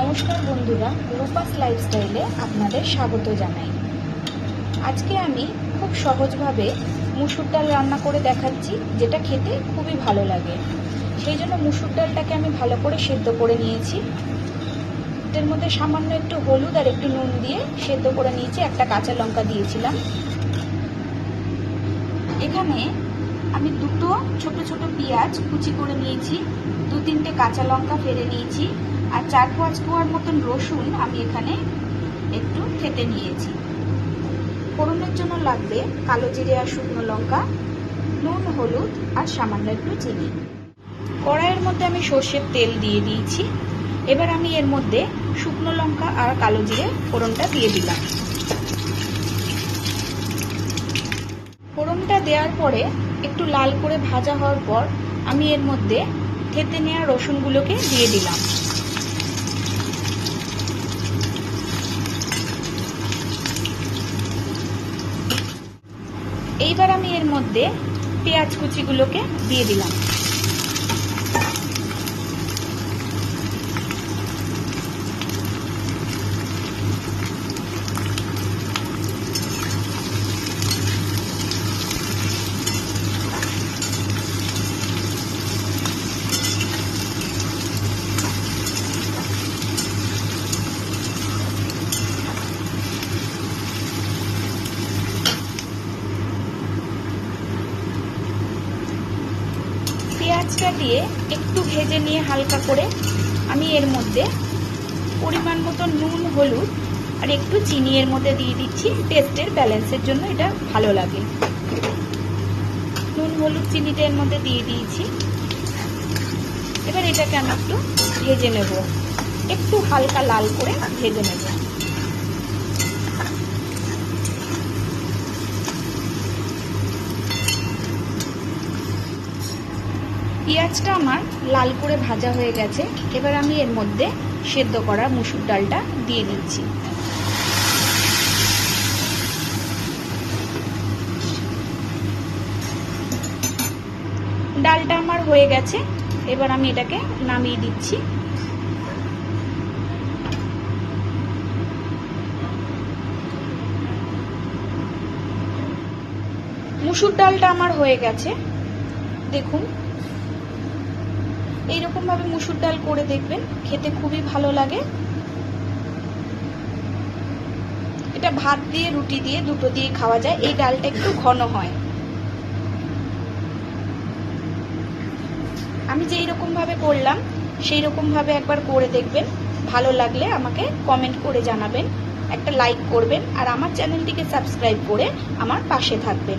নমস্কার বন্ধুরা, রূপাস লাইফস্টাইলে আপনাদের স্বাগত জানাই। আজকে আমি খুব সহজভাবে মুসুর ডাল রান্না করে দেখাচ্ছি, যেটা খেতে খুবই ভালো লাগে। সেই জন্য মুসুর ডালটাকে আমি ভালো করে সেদ্ধ করে নিয়েছি। এর মধ্যে সামান্য একটু হলুদ আর একটু নুন দিয়ে সেদ্ধ করে নিয়েছি, একটা কাঁচা লঙ্কা দিয়েছিলাম। এখানে আমি দুটো ছোট ছোট পেঁয়াজ কুচি করে নিয়েছি, দু তিনটে কাঁচা লঙ্কা ফেলে নিয়েছি, আর চার পাঁচ কোয়ার মতন রসুন আমি এখানে একটু খেতে নিয়েছি। ফোড়নের জন্য লাগবে কালো জিরে আর শুকনো লঙ্কা, নুন, হলুদ আর সামান্য একটু চিনি। কড়াইয়ের মধ্যে আমি সর্ষের তেল দিয়ে দিয়েছি। এবার আমি এর মধ্যে শুকনো লঙ্কা আর কালো জিরে ফোড়নটা দিয়ে দিলাম। ফোড়নটা দেওয়ার পরে একটু লাল করে ভাজা হওয়ার পর আমি এর মধ্যে থেতে নেওয়া রসুনগুলোকে দিয়ে দিলাম। এইবার আমি এর মধ্যে পেঁয়াজ কুচিগুলোকে দিয়ে দিলাম। পেঁয়াজটা দিয়ে একটু ভেজে নিয়ে হালকা করে আমি এর মধ্যে পরিমাণ মতো নুন, হলুদ আর একটু চিনি এর মধ্যে দিয়ে দিচ্ছি। টেস্টের ব্যালেন্সের জন্য এটা ভালো লাগে। নুন, হলুদ, চিনিটা এর মধ্যে দিয়ে দিয়েছি। এবার এটাকে আমি একটু ভেজে নেব। একটু হালকা লাল করে ভেজে নেব। পেঁয়াজটা আমার লাল করে ভাজা হয়ে গেছে। এবার আমি এর মধ্যে সেদ্ধ করা মুসুর ডালটা দিয়ে দিচ্ছি। ডালটা আমার হয়ে গেছে। এবার আমি এটাকে নামিয়ে দিচ্ছি। মুসুর ডালটা আমার হয়ে গেছে। দেখুন এইরকম ভাবে মুসুর ডাল করে দেখবেন, খেতে খুবই ভালো লাগে। এটা ভাত দিয়ে, রুটি দিয়ে, দুটো দিয়ে খাওয়া যায়। এই ডালটা একটু ঘন হয়। আমি যেই রকম ভাবে করলাম, সেই রকম ভাবে একবার করে দেখবেন। ভালো লাগলে আমাকে কমেন্ট করে জানাবেন, একটা লাইক করবেন, আর আমার চ্যানেলটিকে সাবস্ক্রাইব করে আমার পাশে থাকবেন।